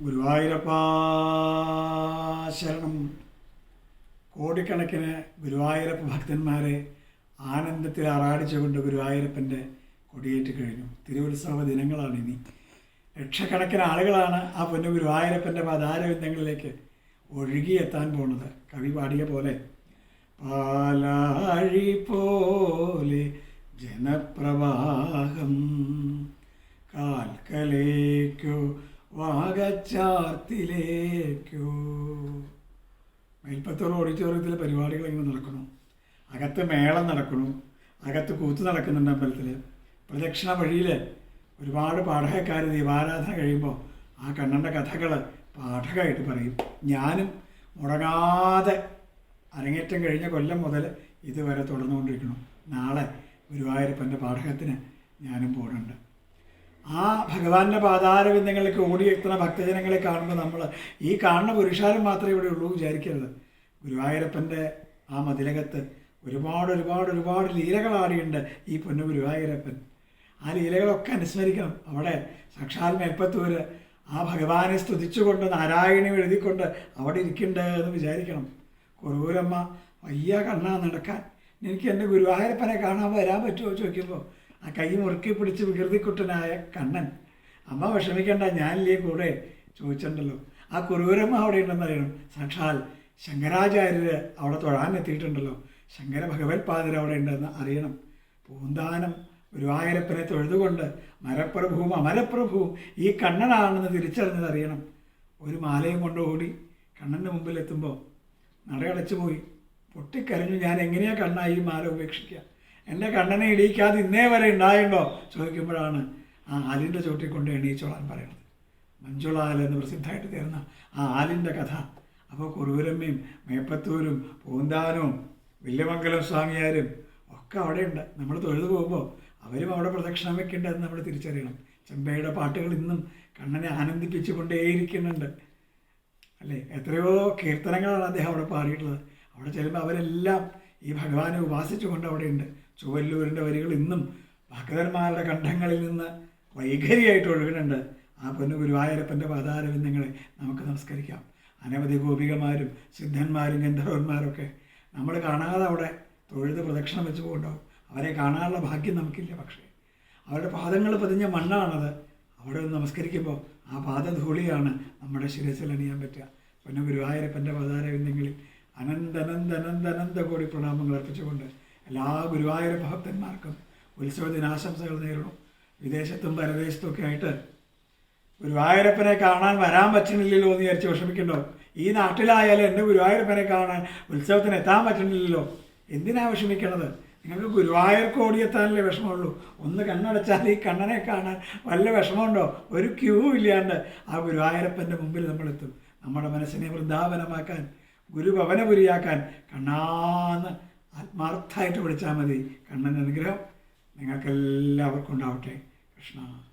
ഗുരുവായൂരപ്പാ ശരണം കോടിക്കണക്കിന് ഗുരുവായൂരപ്പ ഭക്തന്മാരെ ആനന്ദത്തിൽ ആറാടിച്ചുകൊണ്ട് ഗുരുവായൂരപ്പന്റെ കൊടിയേറ്റ് കഴിഞ്ഞു. തിരുവുത്സവ ദിനങ്ങളാണ് ഇനി. ലക്ഷക്കണക്കിന് ആളുകളാണ് ആ പൊന്നു ഗുരുവായൂരപ്പന്റെ പതാരവിന്ദങ്ങളിലേക്ക് ഒഴുകിയെത്താൻ പോണത്. കവി പാടിയ പോലെ പാലാഴി പോലെ ജനപ്രവാഹം കാൽക്കലേക്കോ വാഗച്ചാർത്തിലേക്കോ മേൽപ്പത്തൂർ ഓഡിറ്റോറിയത്തിലെ പരിപാടികൾ ഇങ്ങനെ നടക്കണം അകത്ത് മേളം നടക്കുന്നു. അകത്ത് കൂത്ത് നടക്കുന്നുണ്ട് അമ്പലത്തിൽ. പ്രദക്ഷിണ വഴിയിൽ ഒരുപാട് പാഠകക്കാർ ദീപാരാധന കഴിയുമ്പോൾ ആ കണ്ണന്റെ കഥകൾ പാഠകമായിട്ട് പറയും. ഞാനും മുടങ്ങാതെ അരങ്ങേറ്റം കഴിഞ്ഞ കൊല്ലം മുതൽ ഇതുവരെ തുടർന്നുകൊണ്ടിരിക്കണം നാളെ ഗുരുവായൂരപ്പന്റെ പാഠകത്തിന് ഞാനും പോകുന്നുണ്ട് ആ ഭഗവാന്റെ പാതാരവിന്ദങ്ങളിലേക്ക് ഓടിയെത്തുന്ന ഭക്തജനങ്ങളെ കാണുമ്പോൾ നമ്മൾ ഈ കാണുന്ന പുരുഷാരം മാത്രമേ ഇവിടെ ഉള്ളൂ വിചാരിക്കരുത്. ഗുരുവായൂരപ്പന്റെ ആ മതിലകത്ത് ഒരുപാട് ഒരുപാട് ഒരുപാട് ലീലകളാടിയുണ്ട് ഈ പൊന്നു ഗുരുവായൂരപ്പൻ. ആ ലീലകളൊക്കെ അനുസ്മരിക്കണം. അവിടെ സാക്ഷാൽ മേൽപ്പത്തൂര് ആ ഭഗവാനെ സ്തുതിച്ചുകൊണ്ട് നാരായണി എഴുതിക്കൊണ്ട് അവിടെ ഇരിക്കണ്ടേ എന്ന് വിചാരിക്കണം. കുറൂരമ്മ വയ്യ കണ്ണാ നടക്കാൻ. എനിക്ക് എന്റെ ഗുരുവായൂരപ്പനെ കാണാൻ വരാൻ പറ്റുമോ? ചോദിക്കുമ്പോൾ ആ കൈ മുറുക്കി പിടിച്ച് വികൃതിക്കുട്ടനായ കണ്ണൻ അമ്മ വിഷമിക്കണ്ട ഞാനില്ലേ കൂടെ? ചോദിച്ചിട്ടുണ്ടല്ലോ. ആ കുറൂരമ്മ അവിടെ ഉണ്ടെന്ന് അറിയണം. സാക്ഷാൽ ശങ്കരാചാര്യർ അവിടെ തൊഴാൻ എത്തിയിട്ടുണ്ടല്ലോ ശങ്കര ഭഗവത്പാദർ അവിടെ ഉണ്ടെന്ന് അറിയണം. പൂന്താനം ഗുരുവായൂരപ്പനെ തൊഴുതുകൊണ്ട് മരപ്രഭുവും അമരപ്രഭുവും ഈ കണ്ണനാണെന്ന് തിരിച്ചറിഞ്ഞത് അറിയണം. ഒരു മാലയും കൊണ്ട് ഓടി കണ്ണന്റെ മുമ്പിലെത്തുമ്പോൾ നടയടച്ചു പോയി പൊട്ടിക്കരഞ്ഞു ഞാൻ എങ്ങനെയാ കണ്ണായി ഈ മാല ഉപേക്ഷിക്കുക എന്റെ കണ്ണനെ ഇടിയിക്കാതെ ഇന്നേ വരെ ഉണ്ടായിട്ടുണ്ടോ ചോദിക്കുമ്പോഴാണ് ആ ആലിന്റെ ചോട്ടിൽ കൊണ്ട് എണീച്ചോളാൻ പറയുന്നത്. മഞ്ജുളാൽ എന്ന് പ്രസിദ്ധമായിട്ട് തീർന്ന ആ ആലിന്റെ കഥ. അപ്പോൾ കുറുവരമ്മയും മേപ്പത്തൂരും പൂന്താനവും വില്യമംഗലം സ്വാമിയാരും ഒക്കെ അവിടെയുണ്ട്. നമ്മൾ തൊഴുതു പോകുമ്പോൾ അവരും അവിടെ പ്രദക്ഷിണം വെക്കേണ്ടതെന്ന് നമ്മൾ തിരിച്ചറിയണം. ചെമ്പയുടെ പാട്ടുകൾ ഇന്നും കണ്ണനെ ആനന്ദിപ്പിച്ചു കൊണ്ടേയിരിക്കുന്നുണ്ട് അല്ലേ? എത്രയോ കീർത്തനങ്ങളാണ് അദ്ദേഹം അവിടെ പാടിയിട്ടുള്ളത്. അവിടെ ചെല്ലുമ്പോൾ അവരെല്ലാം ഈ ഭഗവാനെ ഉപാസിച്ചുകൊണ്ട് അവിടെയുണ്ട്. ചുവല്ലൂരിന്റെ വരികൾ ഇന്നും ഭക്തന്മാരുടെ കണ്ഠങ്ങളിൽ നിന്ന് വൈഖരിയായിട്ട് ഒഴുകുന്നുണ്ട്. ആ പൊന്നു ഗുരുവായൂരപ്പന്റെ പാതാരവിന്ദങ്ങളെ നമുക്ക് നമസ്കരിക്കാം. അനവധി ഗോപികമാരും സിദ്ധന്മാരും ഗന്ധർവന്മാരൊക്കെ നമ്മൾ കാണാതെ അവിടെ തൊഴുത് പ്രദക്ഷിണം വെച്ച് പോകണ്ടാവും അവരെ കാണാനുള്ള ഭാഗ്യം നമുക്കില്ല പക്ഷേ. അവരുടെ പാദങ്ങൾ പതിഞ്ഞ മണ്ണാണത്. അവിടെ ഒന്ന് നമസ്കരിക്കുമ്പോൾ ആ പാദധൂളിയാണ് നമ്മുടെ ശിരസിൽ അണിയാൻ പറ്റുക. പൊന്നു ഗുരുവായൂരപ്പന്റെ പതാരവിന്ദങ്ങളിൽ അനന്തനന്തനന്തനന്ത കോടി പ്രണാമങ്ങൾ അർപ്പിച്ചുകൊണ്ട് എല്ലാ ഗുരുവായൂർ ഭക്തന്മാർക്കും ഉത്സവ ദിനാശംസകൾ നേരിടും വിദേശത്തും പരദേശത്തും ഒക്കെ ആയിട്ട് ഗുരുവായൂരപ്പനെ കാണാൻ വരാൻ പറ്റുന്നില്ലല്ലോ എന്ന് വിചാരിച്ച് വിഷമിക്കണ്ടോ? ഈ നാട്ടിലായാലും എന്റെ ഗുരുവായൂരപ്പനെ കാണാൻ ഉത്സവത്തിന് എത്താൻ പറ്റണില്ലല്ലോ എന്തിനാ വിഷമിക്കണത്? നിങ്ങൾക്ക് ഗുരുവായൂർക്ക് ഓടിയെത്താനല്ലേ വിഷമമുള്ളൂ. ഒന്ന് കണ്ണടച്ചാൽ ഈ കണ്ണനെ കാണാൻ വല്ല വിഷമമുണ്ടോ? ഒരു ക്യൂ ഇല്ലാണ്ട് ആ ഗുരുവായൂരപ്പന്റെ മുമ്പിൽ നമ്മളെത്തും. നമ്മുടെ മനസ്സിനെ വൃന്ദാവനമാക്കാൻ ഗുരുഭവനപുരിയാക്കാൻ കണ്ണാന്ന് ആത്മാർത്ഥമായിട്ട് വിളിച്ചാൽ മതി. കണ്ണൻ അനുഗ്രഹം നിങ്ങൾക്കെല്ലാവർക്കും ഉണ്ടാവട്ടെ. കൃഷ്ണ.